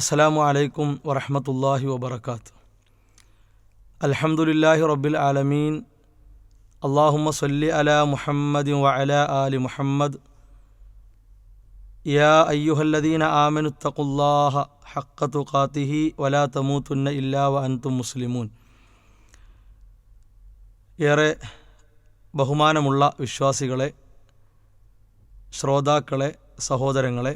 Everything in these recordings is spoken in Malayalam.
അസ്സലാമു അലൈക്കും വറഹമത്തല്ലാഹി വബർക്കാത്ത് അൽഹംദുലില്ലാഹി റബ്ബിൽ ആലമീൻ. അള്ളാഹുമ്മ സല്ലി അല മുഹമ്മദ് വ അല ആലി മുഹമ്മദ്. യാ അയ്യുഹല്ലദീന ആമനുത്തഖുല്ലാഹ ഹക്കത്തു തുഖാത്തിഹി വലാ തമൂത്തുന്ന ഇല്ലാ വ അൻതും മുസ്ലിമൂൻ. ഏറെ ബഹുമാനമുള്ള വിശ്വാസികളെ ശ്രോതാക്കളെ സഹോദരങ്ങളെ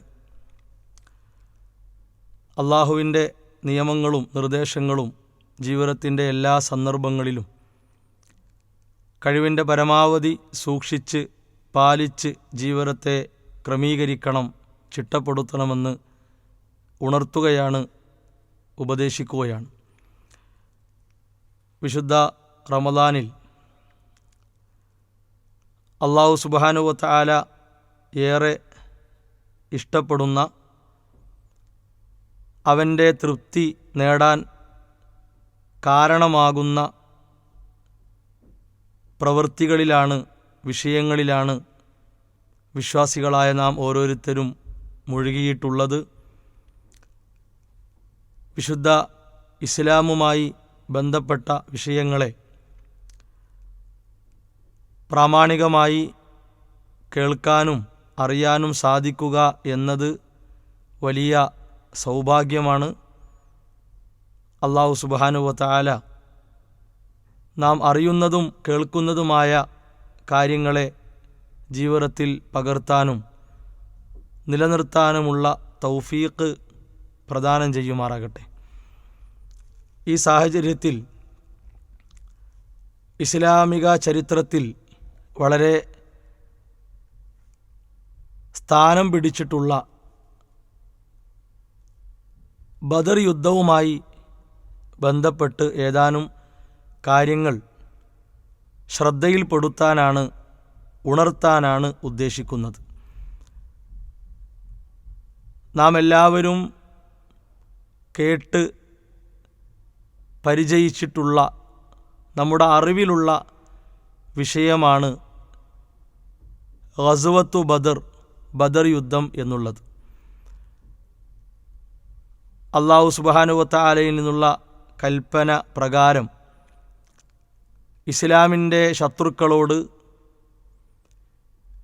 അള്ളാഹുവിന്റെ നിയമങ്ങളും നിർദ്ദേശങ്ങളും ജീവിതത്തിന്റെ എല്ലാ സന്ദർഭങ്ങളിലും കഴിവിന്റെ പരമാവധി സൂക്ഷിച്ച് പാലിച്ച് ജീവിതത്തെ ക്രമീകരിക്കണം ചിട്ടപ്പെടുത്തണമെന്ന് ഉണർത്തുകയാണ് ഉപദേശിക്കുകയാണ്. വിശുദ്ധ റമദാനിൽ അള്ളാഹു സുബാനുവത്ത ആല ഏറെ ഇഷ്ടപ്പെടുന്ന അവന്റെ തൃപ്തി നേടാൻ കാരണമാകുന്ന പ്രവൃത്തികളിലാണ് വിഷയങ്ങളിലാണ് വിശ്വാസികളായ നാം ഓരോരുത്തരും മുഴുകിയിട്ടുള്ളത്. വിശുദ്ധ ഇസ്ലാമുമായി ബന്ധപ്പെട്ട വിഷയങ്ങളെ പ്രാമാണികമായി കേൾക്കാനും അറിയാനും സാധിക്കുക എന്നത് വലിയ സൗഭാഗ്യമാണ് അള്ളാഹു സുബാനുവത്താല നാം അറിയുന്നതും കേൾക്കുന്നതുമായ കാര്യങ്ങളെ ജീവിതത്തിൽ പകർത്താനും നിലനിർത്താനുമുള്ള തൗഫീഖ് പ്രദാനം ചെയ്യുമാറാകട്ടെ. ഈ സാഹചര്യത്തിൽ ഇസ്ലാമിക ചരിത്രത്തിൽ വളരെ സ്ഥാനം പിടിച്ചിട്ടുള്ള ബദർ യുദ്ധവുമായി ബന്ധപ്പെട്ട് ഏതാനും കാര്യങ്ങൾ ശ്രദ്ധയിൽപ്പെടുത്താനാണ് ഉണർത്താനാണ് ഉദ്ദേശിക്കുന്നത്. നാം എല്ലാവരും കേട്ട് പരിചയിച്ചിട്ടുള്ള നമ്മുടെ അറിവിലുള്ള വിഷയമാണ് ഹസുവത്തു ബദർ ബദർ യുദ്ധം എന്നുള്ളത്. അള്ളാഹു സുബാനുവത്ത ആലയിൽ നിന്നുള്ള കൽപ്പന പ്രകാരം ഇസ്ലാമിന്റെ ശത്രുക്കളോട്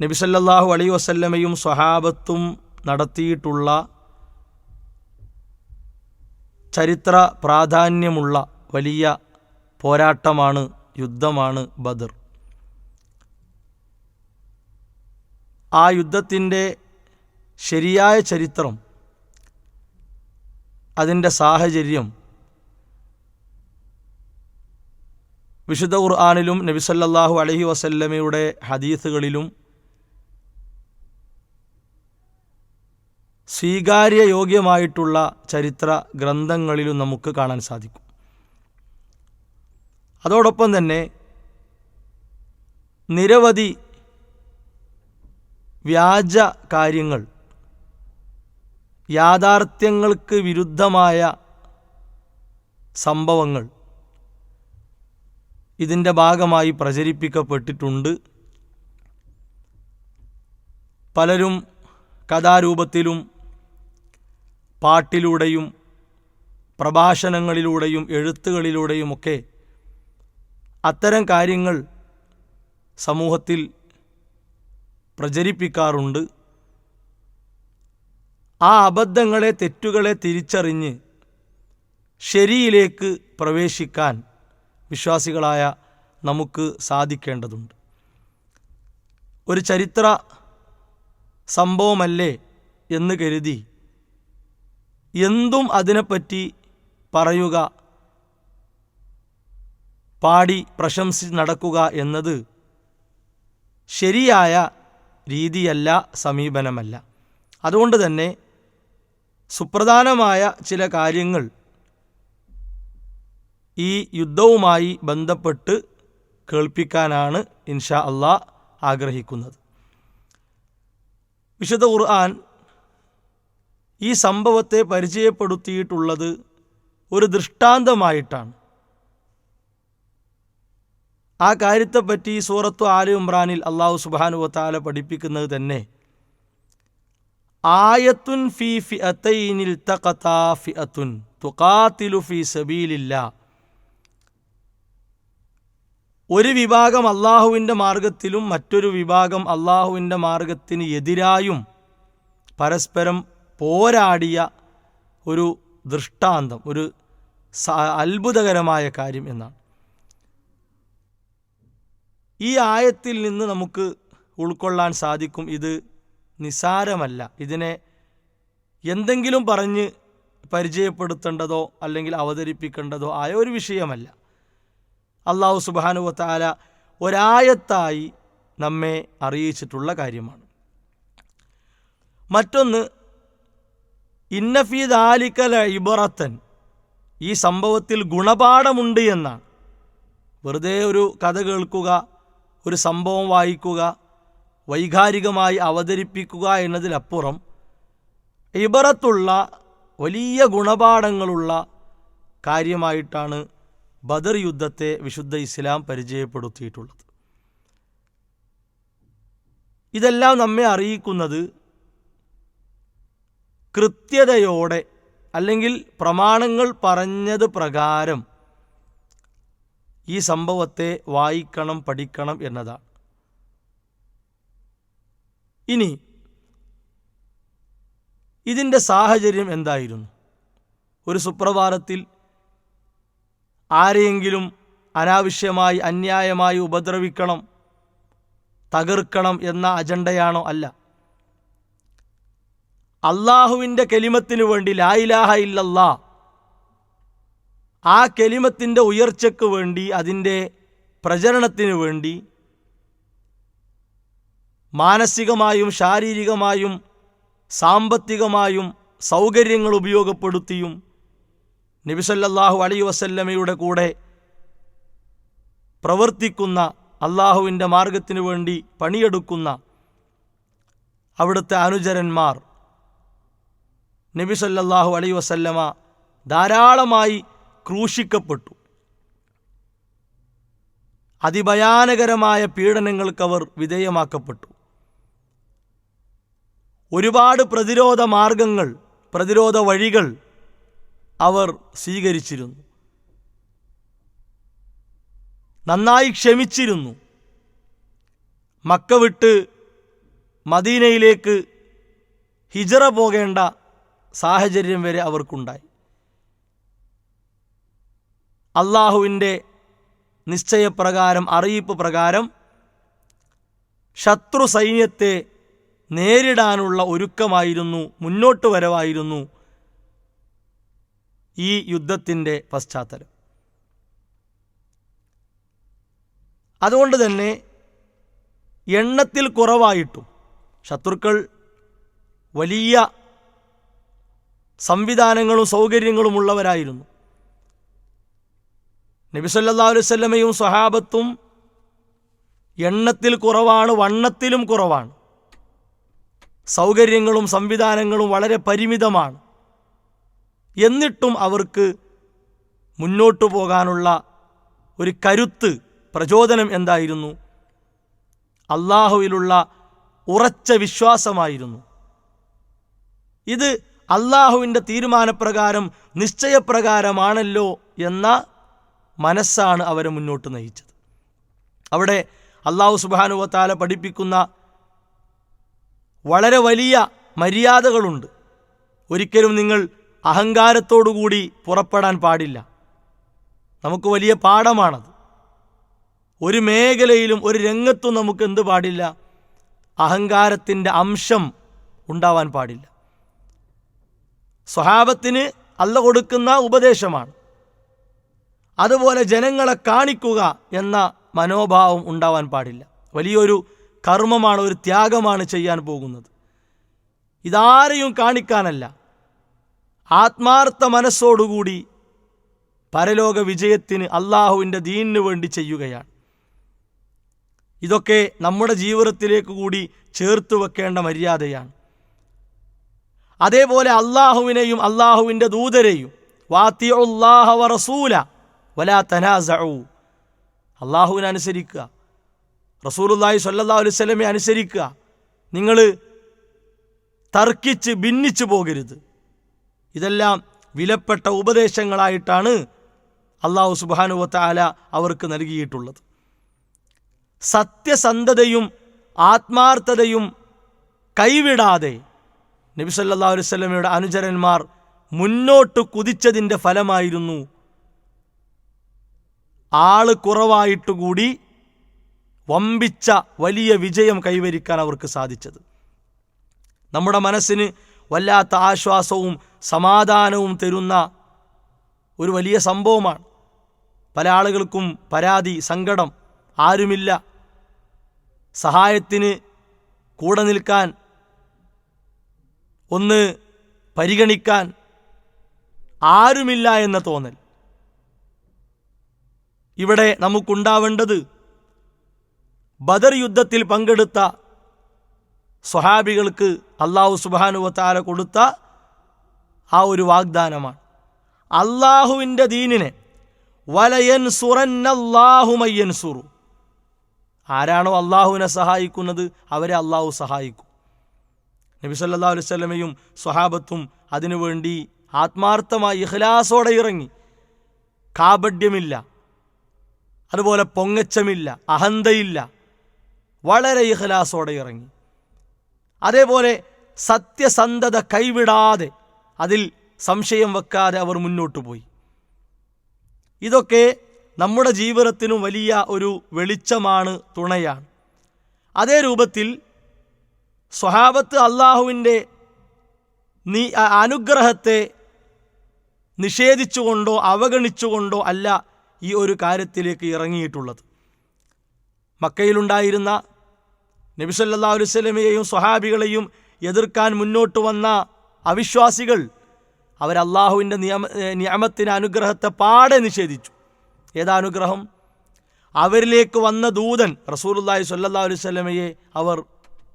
നബിസല്ലാഹു അലൈ വസല്ലമയും സ്വഹാബത്തും നടത്തിയിട്ടുള്ള ചരിത്ര പ്രാധാന്യമുള്ള വലിയ പോരാട്ടമാണ് യുദ്ധമാണ് ബദർ. ആ യുദ്ധത്തിന്റെ ശരിയായ ചരിത്രം അതിന്റെ സാഹചര്യം വിശുദ്ധ ഖുർആാനിലും നബിസല്ലാഹു അലഹി വസല്ലമയുടെ ഹദീസുകളിലും സ്വീകാര്യയോഗ്യമായിട്ടുള്ള ചരിത്ര ഗ്രന്ഥങ്ങളിലും നമുക്ക് കാണാൻ സാധിക്കും. അതോടൊപ്പം തന്നെ നിരവധി വ്യാജ കാര്യങ്ങൾ യാഥാർത്ഥ്യങ്ങൾക്ക് വിരുദ്ധമായ സംഭവങ്ങൾ ഇതിന്റെ ഭാഗമായി പ്രചരിപ്പിക്കപ്പെട്ടിട്ടുണ്ട്. പലരും കഥാരൂപത്തിലും പാട്ടിലൂടെയും പ്രഭാഷണങ്ങളിലൂടെയും എഴുത്തുകളിലൂടെയുമൊക്കെ അത്തരം കാര്യങ്ങൾ സമൂഹത്തിൽ പ്രചരിപ്പിക്കാറുണ്ട്. ആ അബദ്ധങ്ങളെ തെറ്റുകളെ തിരിച്ചറിഞ്ഞ് ശരിയിലേക്ക് പ്രവേശിക്കാൻ വിശ്വാസികളായ നമുക്ക് സാധിക്കേണ്ടതുണ്ട്. ഒരു ചരിത്ര സംഭവമല്ലേ എന്ന് കരുതി എന്തും അതിനെപ്പറ്റി പറയുക പാടി പ്രശംസിച്ച് നടക്കുക എന്നത് ശരിയായ രീതിയല്ല സമീപനമല്ല. അതുകൊണ്ട് തന്നെ സുപ്രധാനമായ ചില കാര്യങ്ങൾ ഈ യുദ്ധവുമായി ബന്ധപ്പെട്ട് കേൾപ്പിക്കാനാണ് ഇൻഷാ അള്ളാ ആഗ്രഹിക്കുന്നത്. വിശുദ്ധ ഖുർആൻ ഈ സംഭവത്തെ പരിചയപ്പെടുത്തിയിട്ടുള്ളത് ഒരു ദൃഷ്ടാന്തമായിട്ടാണ്. ആ കാര്യത്തെപ്പറ്റി സൂറത്തു ആലു ഇമ്രാനിൽ അള്ളാഹു സുബാനുവത്താല പഠിപ്പിക്കുന്നത് തന്നെ ആയത്തുൻ ഫി ഫിഅത്തൈനിൽ തഖതാ ഫിഅത്തുൻ തുഖാത്തിലു ഫി സബീലില്ല. ഒരു വിഭാഗം അള്ളാഹുവിന്റെ മാർഗത്തിലും മറ്റൊരു വിഭാഗം അള്ളാഹുവിന്റെ മാർഗത്തിന് എതിരായും പരസ്പരം പോരാടിയ ഒരു ദൃഷ്ടാന്തം ഒരു അത്ഭുതകരമായ കാര്യം എന്നാണ്. ഈ ആയത്തിൽ നിന്ന് നമുക്ക് ഉൾക്കൊള്ളാൻ സാധിക്കും ഇത് നിസാരമല്ല. ഇതിനെ എന്തെങ്കിലും പറഞ്ഞ് പരിചയപ്പെടുത്തേണ്ടതോ അല്ലെങ്കിൽ അവതരിപ്പിക്കേണ്ടതോ ആയ ഒരു വിഷയമല്ല. അള്ളാഹു സുബാനുവത്താല ഒരായത്തായി നമ്മെ അറിയിച്ചിട്ടുള്ള കാര്യമാണ്. മറ്റൊന്ന് ഇന്നഫീദ് ആലിക്കല ഇബറത്തൻ ഈ സംഭവത്തിൽ ഗുണപാഠമുണ്ട് എന്നാണ്. വെറുതെ ഒരു കഥ കേൾക്കുക ഒരു സംഭവം വായിക്കുക വൈകാരികമായി അവതരിപ്പിക്കുക എന്നതിലപ്പുറം ഇബറത്തുള്ള വലിയ ഗുണപാഠങ്ങളുള്ള കാര്യമായിട്ടാണ് ബദർ യുദ്ധത്തെ വിശുദ്ധ ഇസ്ലാം പരിചയപ്പെടുത്തിയിട്ടുള്ളത്. ഇതെല്ലാം നമ്മെ അറിയിക്കുന്നത് കൃത്യതയോടെ അല്ലെങ്കിൽ പ്രമാണങ്ങൾ പറഞ്ഞത് പ്രകാരം ഈ സംഭവത്തെ വായിക്കണം പഠിക്കണം എന്നതാണ്. ഇനി ഇതിന്റെ സാഹചര്യം എന്തായിരുന്നു? ഒരു സുപ്രഭാതത്തിൽ ആരെയെങ്കിലും അനാവശ്യമായി അന്യായമായി ഉപദ്രവിക്കണം തകർക്കണം എന്ന അജണ്ടയാണോ? അല്ല. അള്ളാഹുവിന്റെ കെലിമത്തിനു വേണ്ടി ലായിലാഹ ഇല്ലല്ലാ ആ കെലിമത്തിന്റെ ഉയർച്ചയ്ക്ക് വേണ്ടി അതിന്റെ പ്രചരണത്തിനു വേണ്ടി മാനസികമായും ശാരീരികമായും സാമ്പത്തികമായും സൗകര്യങ്ങൾ ഉപയോഗപ്പെടുത്തിയും നബിസല്ലാഹു അലൈ വസല്ലമയുടെ കൂടെ പ്രവർത്തിക്കുന്ന അള്ളാഹുവിന്റെ മാർഗത്തിനു വേണ്ടി പണിയെടുക്കുന്ന അവിടുത്തെ അനുചരന്മാർ നബിസല്ലാഹു അലൈ വസല്ലമ ധാരാളമായി ക്രൂശിക്കപ്പെട്ടു. അതിഭയാനകരമായ പീഡനങ്ങൾക്കവർ വിധേയമാക്കപ്പെട്ടു. ഒരുപാട് പ്രതിരോധ മാർഗങ്ങൾ പ്രതിരോധ വഴികൾ അവർ സ്വീകരിച്ചിരുന്നു. നന്നായി ക്ഷമിച്ചിരുന്നു. മക്ക വിട്ട് മദീനയിലേക്ക് ഹിജറ പോകേണ്ട സാഹചര്യം വരെ അവർക്കുണ്ടായി. അള്ളാഹുവിന്റെ നിശ്ചയപ്രകാരം അറിയിപ്പ് പ്രകാരം ശത്രു സൈന്യത്തെ നേരിടാനുള്ള ഒരുക്കമായിരുന്നു മുന്നോട്ട് വരവായിരുന്നു ഈ യുദ്ധത്തിന്റെ പശ്ചാത്തലം. അതുകൊണ്ട് തന്നെ എണ്ണത്തിൽ കുറവായിട്ടും ശത്രുക്കൾ വലിയ സംവിധാനങ്ങളും സൗകര്യങ്ങളും ഉള്ളവരായിരുന്നു. നബിസല്ലാ അലുസല്ലമയും സ്വഹാബത്തും എണ്ണത്തിൽ കുറവാണ് വണ്ണത്തിലും കുറവാണ്. സൗകര്യങ്ങളും സംവിധാനങ്ങളും വളരെ പരിമിതമാണ്. എന്നിട്ടും അവർക്ക് മുന്നോട്ടു പോകാനുള്ള ഒരു കരുത്ത് പ്രചോദനം എന്തായിരുന്നു? അള്ളാഹുവിലുള്ള ഉറച്ച വിശ്വാസമായിരുന്നു. ഇത് അള്ളാഹുവിന്റെ തീരുമാനപ്രകാരം നിശ്ചയപ്രകാരമാണല്ലോ എന്ന മനസ്സാണ് അവരെ മുന്നോട്ട് നയിച്ചത്. അവിടെ അള്ളാഹു സുബാനുവത്താല പഠിപ്പിക്കുന്ന വളരെ വലിയ മര്യാദകളുണ്ട്. ഒരിക്കലും നിങ്ങൾ അഹങ്കാരത്തോടുകൂടി പുറപ്പെടാൻ പാടില്ല. നമുക്ക് വലിയ പാഠമാണത്. ഒരു മേഖലയിലും ഒരു രംഗത്തും നമുക്ക് എന്ത് പാടില്ല? അഹങ്കാരത്തിന്റെ അംശം ഉണ്ടാവാൻ പാടില്ല. സ്വഹാബത്തിന് അല്ല കൊടുക്കുന്ന ഉപദേശമാണ്. അതുപോലെ ജനങ്ങളെ കാണിക്കുക എന്ന മനോഭാവം ഉണ്ടാവാൻ പാടില്ല. വലിയൊരു കർമ്മമാണ് ഒരു ത്യാഗമാണ് ചെയ്യാൻ പോകുന്നത്. ഇതാരെയും കാണിക്കാനല്ല. ആത്മാർത്ഥ മനസ്സോടുകൂടി പരലോക വിജയത്തിന് അള്ളാഹുവിന്റെ ദീനിനു വേണ്ടി ചെയ്യുകയാണ്. ഇതൊക്കെ നമ്മുടെ ജീവിതത്തിലേക്ക് കൂടി ചേർത്ത് വെക്കേണ്ട മര്യാദയാണ്. അതേപോലെ അള്ളാഹുവിനെയും അള്ളാഹുവിന്റെ ദൂതരെയും വാത്തിയുല്ലാഹ വറസൂല റസൂല വലാ തനാസഊ അള്ളാഹുവിനെ അനുസരിക്കുക. റസൂലുല്ലാഹി സ്വല്ലല്ലാഹു അലൈഹി വസല്ലമയെ അനുസരിക്കുക. നിങ്ങൾ തർക്കിച്ച് ഭിന്നിച്ചു പോകരുത്. ഇതെല്ലാം വിലപ്പെട്ട ഉപദേശങ്ങളായിട്ടാണ് അള്ളാഹു സുബാനുവത്ത ആല അവർക്ക് നൽകിയിട്ടുള്ളത്. സത്യസന്ധതയും ആത്മാർത്ഥതയും കൈവിടാതെ നബി സല്ലാ വല്ലമയുടെ അനുചരന്മാർ മുന്നോട്ട് കുതിച്ചതിന്റെ ഫലമായിരുന്നു ആൾ കുറവായിട്ടുകൂടി വമ്പിച്ച വലിയ വിജയം കൈവരിക്കാൻ അവർക്ക് സാധിച്ചത്. നമ്മുടെ മനസ്സിന് വല്ലാത്ത ആശ്വാസവും സമാധാനവും തരുന്ന ഒരു വലിയ സംഭവമാണ്. പല ആളുകൾക്കും പരാതി സങ്കടം ആരുമില്ല. സഹായത്തിന് കൂടെ നിൽക്കാൻ ഒന്ന് പരിഗണിക്കാൻ ആരുമില്ല എന്ന തോന്നൽ. ഇവിടെ നമുക്കുണ്ടാവേണ്ടത് ബദർ യുദ്ധത്തിൽ പങ്കെടുത്ത സ്വഹാബികൾക്ക് അള്ളാഹു സുബാനുവത്താല കൊടുത്ത ആ ഒരു വാഗ്ദാനമാണ്. അള്ളാഹുവിന്റെ ദീനിനെ വലയൻ സുറന്നല്ലാഹുമയ്യൻ സുറു ആരാണോ അള്ളാഹുവിനെ സഹായിക്കുന്നത് അവരെ അള്ളാഹു സഹായിക്കും. നബി സല്ലാ അലുസല്ലമയും സ്വഹാബത്തും അതിനുവേണ്ടി ആത്മാർത്ഥമായി ഇഖ്ലാസോടെ ഇറങ്ങി. കാപഡ്യമില്ല അതുപോലെ പൊങ്ങച്ചമില്ല അഹന്തയില്ല വളരെ ഇഖ്ലാസോടെ ഇറങ്ങി. അതേപോലെ സത്യസന്ധത കൈവിടാതെ അതിൽ സംശയം വെക്കാതെ അവർ മുന്നോട്ട് പോയി. ഇതൊക്കെ നമ്മുടെ ജീവിതത്തിനും വലിയ ഒരു വെളിച്ചമാണ് തുണയാണ്. അതേ രൂപത്തിൽ സ്വഹാബത്ത് അള്ളാഹുവിന്റെ നീ അനുഗ്രഹത്തെ നിഷേധിച്ചുകൊണ്ടോ അവഗണിച്ചുകൊണ്ടോ അല്ല ഈ ഒരു കാര്യത്തിലേക്ക് ഇറങ്ങിയിട്ടുള്ളത്. മക്കയിലുണ്ടായിരുന്ന നബിസല്ലാ അലുസലമയെയും സ്വഹാബികളെയും എതിർക്കാൻ മുന്നോട്ട് വന്ന അവിശ്വാസികൾ അവർ അള്ളാഹുവിന്റെ നിയമ നിയമത്തിന് അനുഗ്രഹത്തെ പാടെ നിഷേധിച്ചു. ഏതാ അനുഗ്രഹം? അവരിലേക്ക് വന്ന ദൂതൻ റസൂലുല്ലാഹി സല്ലാ അലുസല്ലമയെ അവർ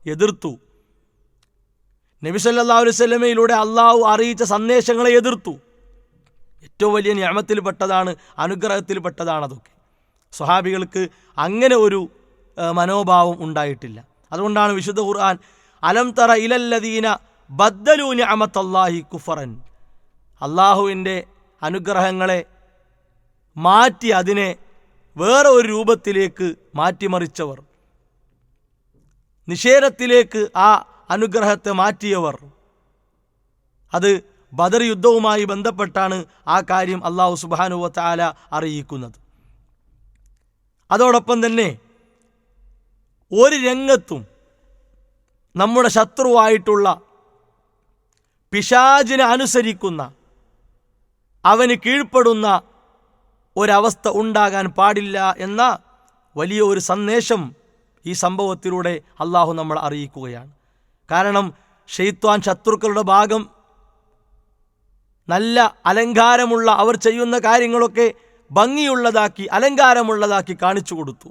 എതിർത്തു. നബി സല്ലാ അലുസല്ലമയിലൂടെ അള്ളാഹു അറിയിച്ച സന്ദേശങ്ങളെ എതിർത്തു. ഏറ്റവും വലിയ നിയമത്തിൽപ്പെട്ടതാണ് അനുഗ്രഹത്തിൽപ്പെട്ടതാണ് അതൊക്കെ സ്വഹാബികൾക്ക് അങ്ങനെ ഒരു മനോഭാവം ഉണ്ടായിട്ടില്ല. അതുകൊണ്ടാണ് വിശുദ്ധ ഖുർആൻ അലം തറ ഇലല്ലദീന ബദ്ദലൂ അമത്തല്ലാഹി കുഫറൻ. അള്ളാഹുവിന്റെ അനുഗ്രഹങ്ങളെ മാറ്റി അതിനെ വേറെ ഒരു രൂപത്തിലേക്ക് മാറ്റിമറിച്ചവർ. നിഷേധത്തിലേക്ക് ആ അനുഗ്രഹത്തെ മാറ്റിയവർ. അത് ബദർ യുദ്ധവുമായി ബന്ധപ്പെട്ടാണ് ആ കാര്യം അള്ളാഹു സുബാനുവ താല അറിയിക്കുന്നത്. അതോടൊപ്പം തന്നെ ഒരു രംഗത്തും നമ്മുടെ ശത്രുവായിട്ടുള്ള പിശാചിനെ അനുസരിക്കുന്ന അവന് കീഴ്പ്പെടുന്ന ഒരവസ്ഥ ഉണ്ടാകാൻ പാടില്ല എന്ന വലിയ ഒരു സന്ദേശം ഈ സംഭവത്തിലൂടെ അള്ളാഹു നമ്മൾ അറിയിക്കുകയാണ്. കാരണം ഷെയ്ത്വാൻ ശത്രുക്കളുടെ ഭാഗം നല്ല അലങ്കാരമുള്ള അവർ ചെയ്യുന്ന കാര്യങ്ങളൊക്കെ ഭംഗിയുള്ളതാക്കി അലങ്കാരമുള്ളതാക്കി കാണിച്ചു കൊടുത്തു.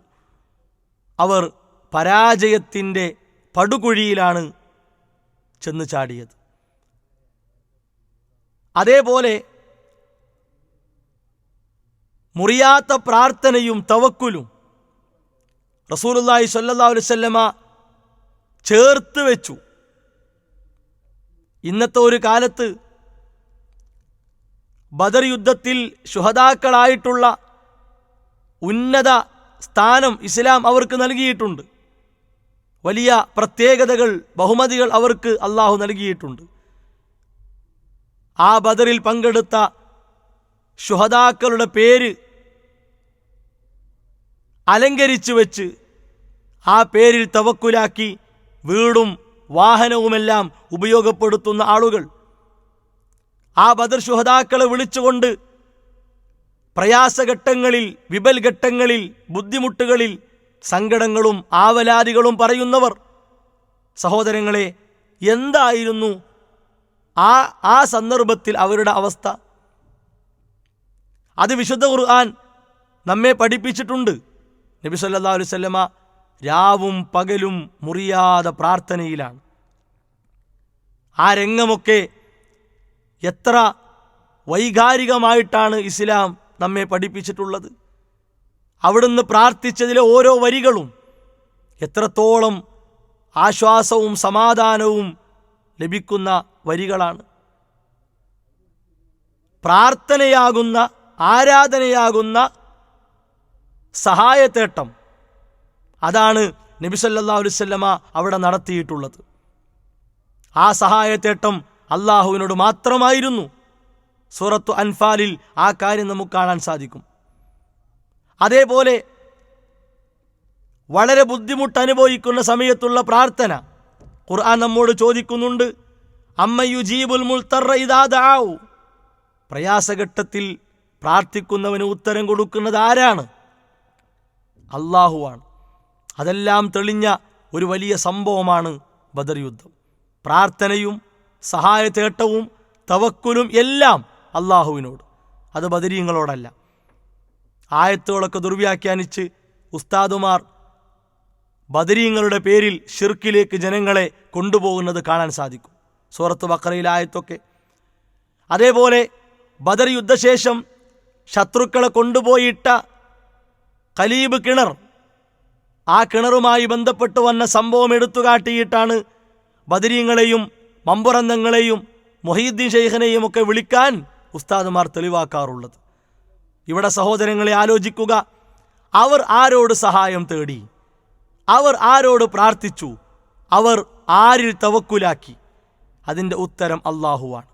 അവർ പരാജയത്തിന്റെ പടുകുഴിയിലാണ് ചെന്ന് ചാടിയത്. അതേപോലെ മുറിയാത്ത പ്രാർത്ഥനയും തവക്കുലും റസൂലുല്ലാഹി സല്ലാ അലുസല്ലമ ചേർത്ത് വെച്ചു. ഇന്നത്തെ ഒരു കാലത്ത് ബദർ യുദ്ധത്തിൽ ശുഹതാക്കളായിട്ടുള്ള ഉന്നത സ്ഥാനം ഇസ്ലാം അവർക്ക് നൽകിയിട്ടുണ്ട്. വലിയ പ്രത്യേകതകൾ ബഹുമതികൾ അവർക്ക് അള്ളാഹു നൽകിയിട്ടുണ്ട്. ആ ബദറിൽ പങ്കെടുത്ത ശുഹതാക്കളുടെ പേര് അലങ്കരിച്ചു വെച്ച് ആ പേരിൽ തവക്കുലാക്കി വീടും വാഹനവുമെല്ലാം ഉപയോഗപ്പെടുത്തുന്ന ആളുകൾ. ആ ബദർ ശുഹതാക്കളെ വിളിച്ചുകൊണ്ട് പ്രയാസഘട്ടങ്ങളിൽ വിപൽഘട്ടങ്ങളിൽ ബുദ്ധിമുട്ടുകളിൽ സങ്കടങ്ങളും ആവലാതികളും പറയുന്നവർ. സഹോദരങ്ങളെ എന്തായിരുന്നു ആ ആ സന്ദർഭത്തിൽ അവരുടെ അവസ്ഥ? അത് വിശുദ്ധ ഖുർആൻ നമ്മെ പഠിപ്പിച്ചിട്ടുണ്ട്. നബി സല്ലാ അലുസല്ലമ രാവും പകലും മുറിയാതെ പ്രാർത്ഥനയിലാണ്. ആ രംഗമൊക്കെ എത്ര വൈകാരികമായിട്ടാണ് ഇസ്ലാം നമ്മെ പഠിപ്പിച്ചിട്ടുള്ളത്. അവിടുന്ന് പ്രാർത്ഥിച്ചതിലെ ഓരോ വരികളും എത്രത്തോളം ആശ്വാസവും സമാധാനവും ലഭിക്കുന്ന വരികളാണ്. പ്രാർത്ഥനയാകുന്ന ആരാധനയാകുന്ന സഹായത്തേട്ടം അതാണ് നബി സല്ലാ അലുസല്ലമ അവിടെ നടത്തിയിട്ടുള്ളത്. ആ സഹായത്തേട്ടം അള്ളാഹുവിനോട് മാത്രമായിരുന്നു. സൂറത്തു അൻഫാലിൽ ആ കാര്യം നമുക്ക് കാണാൻ സാധിക്കും. അതേപോലെ വളരെ ബുദ്ധിമുട്ട് അനുഭവിക്കുന്ന സമയത്തുള്ള പ്രാർത്ഥന. ഖുർആൻ നമ്മോട് ചോദിക്കുന്നുണ്ട് അമ്മയു ജീബുൽ മുൾത്തറ ഇതാദാവു പ്രയാസഘട്ടത്തിൽ പ്രാർത്ഥിക്കുന്നവന് ഉത്തരം കൊടുക്കുന്നത് ആരാണ്? അള്ളാഹുവാണ് അതെല്ലാം തെളിഞ്ഞ ഒരു വലിയ സംഭവമാണ് ബദർ യുദ്ധം. പ്രാർത്ഥനയും സഹായതേട്ടവും തവക്കുലും എല്ലാം അള്ളാഹുവിനോട് അത് ബദരീങ്ങളോടല്ല. ആയത്തുകളൊക്കെ ദുർവ്യാഖ്യാനിച്ച് ഉസ്താദുമാർ ബദരീങ്ങളുടെ പേരിൽ ഷിർക്കിലേക്ക് ജനങ്ങളെ കൊണ്ടുപോകുന്നത് കാണാൻ സാധിക്കും. സൂറത്ത് ബക്കറയിലെ ആയത്തൊക്കെ. അതേപോലെ ബദർ യുദ്ധശേഷം ശത്രുക്കളെ കൊണ്ടുപോയിട്ട കലീബ് കിണർ ആ കിണറുമായി ബന്ധപ്പെട്ട് വന്ന സംഭവം എടുത്തു കാട്ടിയിട്ടാണ് ബദരീങ്ങളെയും മമ്പുറന്തങ്ങളെയും മൊഹീദ്ദീൻ ഷെയ്ഖിനെയും ഒക്കെ വിളിക്കാൻ ഉസ്താദുമാർ തെളിവാക്കാറുള്ളത്. ഇവിടെ സഹോദരങ്ങളെ ആലോചിക്കുക. അവർ ആരോട് സഹായം തേടി? അവർ ആരോട് പ്രാർത്ഥിച്ചു? അവർ ആരിൽ തവക്കുലാക്കി? അതിന്റെ ഉത്തരം അള്ളാഹുവാണ്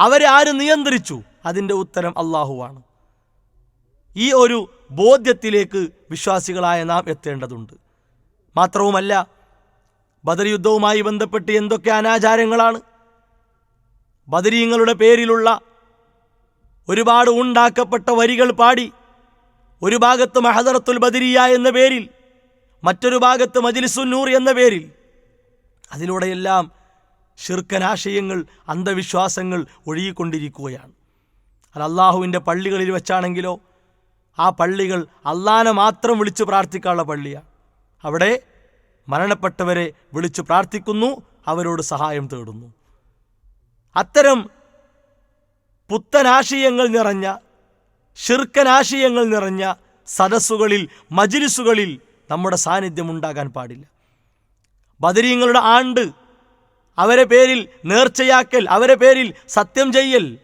അവരെ ആര് നിയന്ത്രിച്ചു? അതിന്റെ ഉത്തരം അള്ളാഹുവാണ് ഈ ഒരു ബോധ്യത്തിലേക്ക് വിശ്വാസികളായ നാം എത്തേണ്ടതുണ്ട്. മാത്രവുമല്ല ബദർ യുദ്ധവുമായി ബന്ധപ്പെട്ട് എന്തൊക്കെ അനാചാരങ്ങളാണ്? ബദരീങ്ങളുടെ പേരിലുള്ള ഒരുപാട് ഉണ്ടാക്കപ്പെട്ട വരികൾ പാടി. ഒരു ഭാഗത്ത് മഹദറത്തുൽ ബദിരിയ എന്ന പേരിൽ മറ്റൊരു ഭാഗത്ത് മജിലിസുന്നൂർ എന്ന പേരിൽ. അതിലൂടെയെല്ലാം ശിർക്കനാശയങ്ങൾ അന്ധവിശ്വാസങ്ങൾ ഒഴുകിക്കൊണ്ടിരിക്കുകയാണ്. അത് അള്ളാഹുവിന്റെ പള്ളികളിൽ വെച്ചാണെങ്കിലോ ആ പള്ളികൾ അള്ളാനെ മാത്രം വിളിച്ച് പ്രാർത്ഥിക്കാനുള്ള പള്ളിയാണ്. അവിടെ മരണപ്പെട്ടവരെ വിളിച്ച് പ്രാർത്ഥിക്കുന്നു അവരോട് സഹായം തേടുന്നു. അത്തരം പുത്തനാശയങ്ങൾ നിറഞ്ഞ ഷിർക്കനാശയങ്ങൾ നിറഞ്ഞ സദസ്സുകളിൽ മജിലിസുകളിൽ നമ്മുടെ സാന്നിധ്യം ഉണ്ടാകാൻ പാടില്ല. ബദരീങ്ങളുടെ ആണ്ട് അവരെ പേരിൽ നേർച്ചയാക്കൽ അവരെ പേരിൽ സത്യം ചെയ്യൽ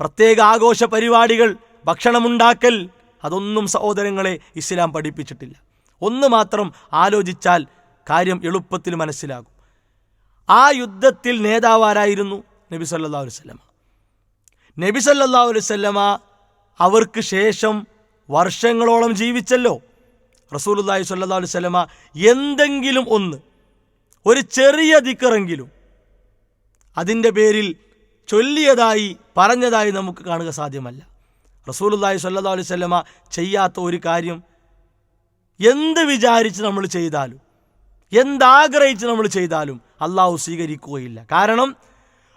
പ്രത്യേക ആഘോഷ പരിപാടികൾ ഭക്ഷണമുണ്ടാക്കൽ അതൊന്നും സഹോദരങ്ങളെ ഇസ്ലാം പഠിപ്പിച്ചിട്ടില്ല. ഒന്ന് മാത്രം ആലോചിച്ചാൽ കാര്യം എളുപ്പത്തിൽ മനസ്സിലാകും. ആ യുദ്ധത്തിൽ നേതാവാരായിരുന്നു നബി സല്ലാ വല്ലമ നബി സല്ലാ വല്ലമ അവർക്ക് ശേഷം വർഷങ്ങളോളം ജീവിച്ചല്ലോ. റസൂലുല്ലാഹി സല്ലാ വല്ലമ എന്തെങ്കിലും ഒന്ന് ഒരു ചെറിയ ദിക്കറെങ്കിലും അതിന്റെ പേരിൽ ചൊല്ലിയതായി പറഞ്ഞതായി നമുക്ക് കാണുക സാധ്യമല്ല. റസൂലുല്ലാഹി സല്ലാ അലൈഹി സ്വല്ലമ ചെയ്യാത്ത ഒരു കാര്യം എന്ത് വിചാരിച്ച് നമ്മൾ ചെയ്താലും എന്താഗ്രഹിച്ച് നമ്മൾ ചെയ്താലും അള്ളാഹു സ്വീകരിക്കുകയില്ല. കാരണം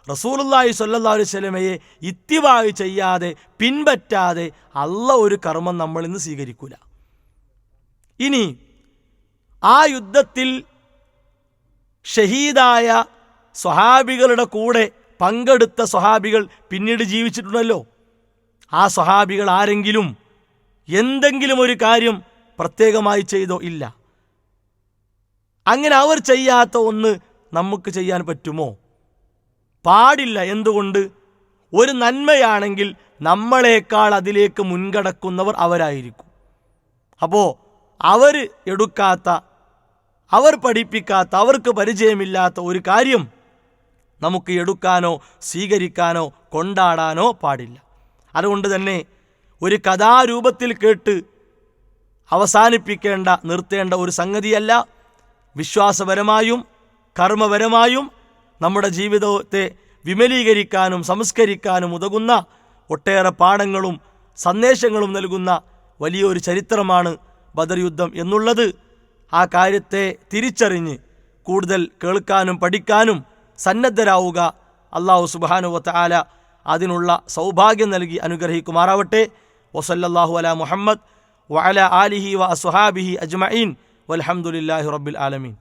റസൂലുല്ലാഹി സ്വല്ലല്ലാഹു അലൈഹി സ്വലമയെ ഇത്തിവായി ചെയ്യാതെ പിൻപറ്റാതെ അള്ള ഒരു കർമ്മം നമ്മൾ ഇന്ന് സ്വീകരിക്കൂല. ഇനി ആ യുദ്ധത്തിൽ ഷഹീദായ സ്വഹാബികളുടെ കൂടെ പങ്കെടുത്ത സ്വഹാബികൾ പിന്നീട് ജീവിച്ചിട്ടുണ്ടല്ലോ. ആ സ്വഹാബികൾ ആരെങ്കിലും എന്തെങ്കിലും ഒരു കാര്യം പ്രത്യേകമായി ചെയ്തോ? ഇല്ല. അങ്ങനെ അവർ ചെയ്യാത്ത ഒന്ന് നമുക്ക് ചെയ്യാൻ പറ്റുമോ? പാടില്ല എന്തുകൊണ്ട്? ഒരു നന്മയാണെങ്കിൽ നമ്മളെക്കാൾ അതിലേക്ക് മുൻകടക്കുന്നവർ അവരായിരിക്കും. അപ്പോൾ അവർ എടുക്കാത്ത അവർ പഠിപ്പിക്കാത്ത അവർക്ക് പരിചയമില്ലാത്ത ഒരു കാര്യം നമുക്ക് എടുക്കാനോ സ്വീകരിക്കാനോ കൊണ്ടാടാനോ പാടില്ല. അതുകൊണ്ട് തന്നെ ഒരു കഥാരൂപത്തിൽ കേട്ട് അവസാനിപ്പിക്കേണ്ട നിർത്തേണ്ട ഒരു സംഗതിയല്ല. വിശ്വാസപരമായും കർമ്മപരമായും നമ്മുടെ ജീവിതത്തെ വിമലീകരിക്കാനും സംസ്കരിക്കാനും ഉതകുന്ന ഒട്ടേറെ പാഠങ്ങളും സന്ദേശങ്ങളും നൽകുന്ന വലിയൊരു ചരിത്രമാണ് ബദർ യുദ്ധം എന്നുള്ളത്. ആ കാര്യത്തെ തിരിച്ചറിഞ്ഞ് കൂടുതൽ കേൾക്കാനും പഠിക്കാനും സന്നദ്ധരാവുക അള്ളാഹു സുബാനുവത്ത ആല അതിനുള്ള സൗഭാഗ്യം നൽകി അനുഗ്രഹിക്കുമാറാവട്ടെ. വസല്ലാഹു അല മുഹമ്മദ് വഅല ആലിഹി വ അസ്ഹാബിഹി അജ്മഈൻ. വൽഹംദുലില്ലാഹി റബ്ബിൽ ആലമീൻ.